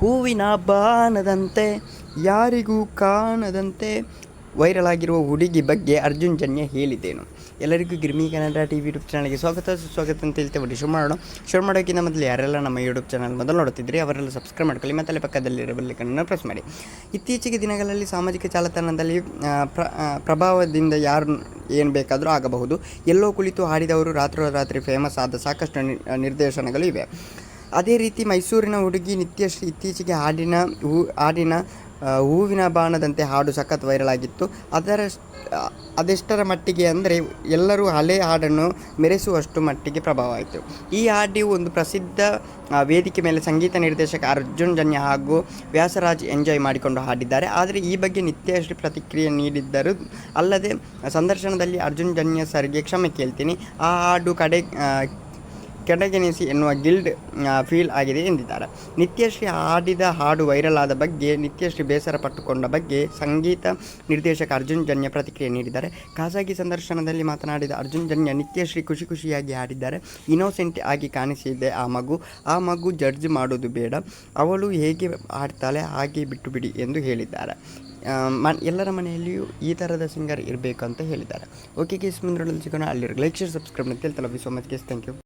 ಹೂವಿನ ಬಾನದಂತೆ, ಯಾರಿಗೂ ಕಾಣದಂತೆ ವೈರಲ್ ಆಗಿರುವ ಹುಡುಗಿ ಬಗ್ಗೆ ಅರ್ಜುನ್ ಜನ್ಯ ಹೇಳಿದ್ದೇನು. ಎಲ್ಲರಿಗೂ Girmi Kannada T V YouTube ಚಾನಲ್ಗೆ ಸ್ವಾಗತ. ಸುಸ್ವಾಗತ ಅಂತ ಹೇಳ್ತೇವೆ ಬಿಡಿ ಶುರು ಮಾಡೋಣ. ಶುರು ಮಾಡೋಕ್ಕಿಂತ ಮೊದಲು ಯಾರೆಲ್ಲ ನಮ್ಮ ಯೂಟ್ಯೂಬ್ ಚಾನಲ್ ಮೊದಲು ನೋಡ್ತಿದ್ರಿ ಅವರೆಲ್ಲ ಸಬ್ಸ್ಕ್ರೈಬ್ ಮಾಡ್ಕೊಳ್ಳಿ, ಮತ್ತು ಅಲ್ಲಿ ಪಕ್ಕದಲ್ಲಿರೋ ಬೆಲ್ಲೈಕನ್ನು ಪ್ರೆಸ್ ಮಾಡಿ. ಇತ್ತೀಚೆಗೆ ದಿನಗಳಲ್ಲಿ ಸಾಮಾಜಿಕ ಜಾಲತಾಣದಲ್ಲಿ ಪ್ರ ಪ್ರಭಾವದಿಂದ ಯಾರು ಏನು ಬೇಕಾದರೂ ಆಗಬಹುದು. ಎಲ್ಲೋ ಕುಳಿತು ಹಾಡಿದವರು ರಾತ್ರೋರಾತ್ರಿ ಫೇಮಸ್ ಆದ ಸಾಕಷ್ಟು ನಿರ್ದೇಶನಗಳು ಇವೆ. ಅದೇ ರೀತಿ ಮೈಸೂರಿನ ಹುಡುಗಿ ನಿತ್ಯಶ್ರೀ ಇತ್ತೀಚೆಗೆ ಹಾಡಿನ ಹೂ, ಹಾಡಿನ ಹೂವಿನ ಬಾಣದಂತೆ ಹಾಡು ಸಖತ್ ವೈರಲ್ ಆಗಿತ್ತು. ಅದರ ಅದೆಷ್ಟರ ಮಟ್ಟಿಗೆ ಅಂದರೆ ಎಲ್ಲರೂ ಹಳೆ ಹಾಡನ್ನು ಮೆರೆಸುವಷ್ಟು ಮಟ್ಟಿಗೆ ಪ್ರಭಾವ ಆಯಿತು. ಈ ಹಾಡಿ ಒಂದು ಪ್ರಸಿದ್ಧ ವೇದಿಕೆ ಮೇಲೆ ಸಂಗೀತ ನಿರ್ದೇಶಕ ಅರ್ಜುನ್ ಜನ್ಯ ಹಾಗೂ ವ್ಯಾಸರಾಜ್ ಎಂಜಾಯ್ ಮಾಡಿಕೊಂಡು ಹಾಡಿದ್ದಾರೆ. ಆದರೆ ಈ ಬಗ್ಗೆ ನಿತ್ಯಶ್ರೀ ಪ್ರತಿಕ್ರಿಯೆ ನೀಡಿದ್ದರು ಅಲ್ಲದೆ ಸಂದರ್ಶನದಲ್ಲಿ ಅರ್ಜುನ್ ಜನ್ಯ ಸರ್ಗೆ ಕ್ಷಮೆ ಕೇಳ್ತೀನಿ. ಆ ಹಾಡು ಕಡೆ ಆ, ಕೆಡಗೆನಿಸಿ ಎನ್ನುವ ಗಿಲ್ಡ್ ಫೀಲ್ ಆಗಿದೆ ಎಂದಿದ್ದಾರೆ. ನಿತ್ಯಶ್ರೀ ಹಾಡಿದ ಹಾಡು ವೈರಲ್ ಆದ ಬಗ್ಗೆ ನಿತ್ಯಶ್ರೀ ಬೇಸರ ಪಟ್ಟುಕೊಂಡ ಬಗ್ಗೆ ಸಂಗೀತ ನಿರ್ದೇಶಕ ಅರ್ಜುನ್ ಜನ್ಯ ಪ್ರತಿಕ್ರಿಯೆ ನೀಡಿದ್ದಾರೆ. ಖಾಸಗಿ ಸಂದರ್ಶನದಲ್ಲಿ ಮಾತನಾಡಿದ ಅರ್ಜುನ್ ಜನ್ಯ ನಿತ್ಯಶ್ರೀ ಖುಷಿ ಖುಷಿಯಾಗಿ ಹಾಡಿದ್ದಾರೆ. ಇನೋಸೆಂಟ್ ಆಗಿ ಕಾಣಿಸಿದೆ ಆ ಮಗು. ಆ ಮಗು ಜಡ್ಜ್ ಮಾಡೋದು ಬೇಡ. ಅವಳು ಹೇಗೆ ಹಾಡ್ತಾಳೆ ಹಾಗೆ ಬಿಟ್ಟು ಬಿಡಿ ಎಂದು ಹೇಳಿದ್ದಾರೆ. ಮ ಎಲ್ಲರ ಮನೆಯಲ್ಲಿಯೂ ಈ ಥರದ ಸಿಂಗರ್ ಇರಬೇಕು ಅಂತ ಹೇಳಿದ್ದಾರೆ. ಓಕೆ ಕೇಸ್ ಮುಂದ್ರಲ್ಲಿ ಸಿಗೋಣ. ಅಲ್ಲಿರೋ ಲೈಕ್ ಶೇರ್ ಸಬ್ಸ್ಕ್ರೈಬ್ ಅಂತ ಹೇಳ್ತಲ್ಲ so much guys thank you